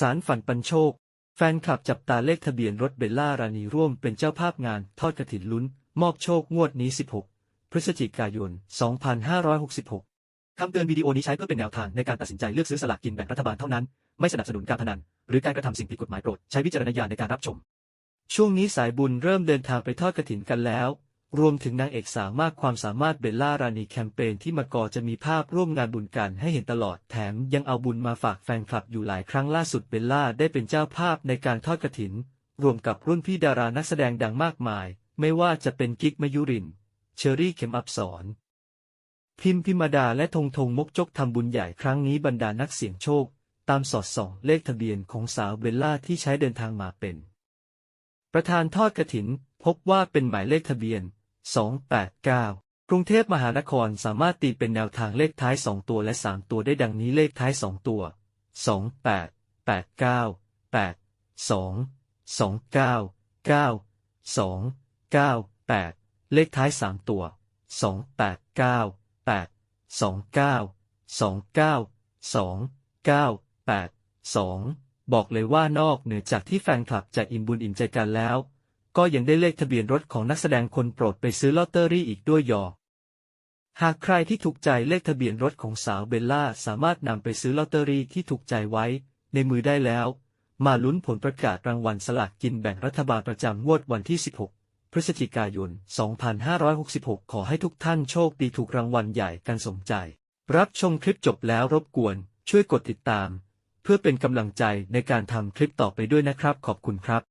สารฝันปันโชค แฟนคลับจับตาเลขทะเบียนรถเบลล่ารานีร่วมเป็นเจ้าภาพงานทอดกระถินลุ้น มอบโชคงวดนี้ 16 พฤศจิกายน 2566 คำเตือนวิดีโอนี้ใช้เพื่อเป็นแนวทางในการตัดสินใจเลือกซื้อสลากกินแบ่งรัฐบาลเท่านั้น ไม่สนับสนุนการพนัน หรือการกระทำสิ่งผิดกฎหมายโปรด ใช้วิจารณญาณในการรับชม ช่วงนี้สายบุญเริ่มเดินทางไปทอดกระถินกันแล้ว รวมถึงนางเอกสาวมากความสามารถเบลล่ารานีแคมเปญที่มากอจะมีภาพร่วมงานบุญกันให้เห็นตลอด แถมยังเอาบุญมาฝากแฟนคลับอยู่หลายครั้งล่าสุดเบลล่าได้เป็นเจ้าภาพในการทอดกระถิน รวมกับรุ่นพี่ดารานักแสดงดังมากมาย ไม่ว่าจะเป็นกิ๊กมยุริน เชอรี่เข็มอับสอน พิมพิมดาและธงธงมกจกทำบุญใหญ่ครั้งนี้บรรดานักเสี่ยงโชค ตามสอดส่องเลขทะเบียนของสาวเบลล่าที่ใช้เดินทางมาเป็น ประธานทอดกระถิน พบว่าเป็นหมายเลขทะเบียน 289 กรุงเทพมหานครสามารถตีเป็นแนวทางเลขท้าย 2 ตัวและ 3 ตัวได้ดังนี้เลขท้าย 2 ตัว 28 89 8 2 29 9 2 9 8 เลขท้าย 3 ตัว 289 8 29 29 2 9 8 2 บอกเลยว่านอกเหนือจากที่แฟนคลับจะอิ่มบุญอิ่มใจกันแล้ว ก็ยังได้เลขทะเบียนรถของนักแสดงคนโปรดไปซื้อลอตเตอรี่อีกด้วยยอ หากใครที่ถูกใจเลขทะเบียนรถของสาวเบลล่าสามารถนำไปซื้อลอตเตอรี่ที่ถูกใจไว้ ในมือได้แล้ว มาลุ้นผลประกาศรางวัลสลากกินแบ่งรัฐบาลประจำงวดวันที่ 16 พฤศจิกายน 2566 ขอให้ทุกท่านโชคดีถูกรางวัลใหญ่กันสมใจ รับชมคลิปจบแล้วรบกวน ช่วยกดติดตาม เพื่อเป็นกำลังใจในการทำคลิปต่อไปด้วยนะครับ ขอบคุณครับ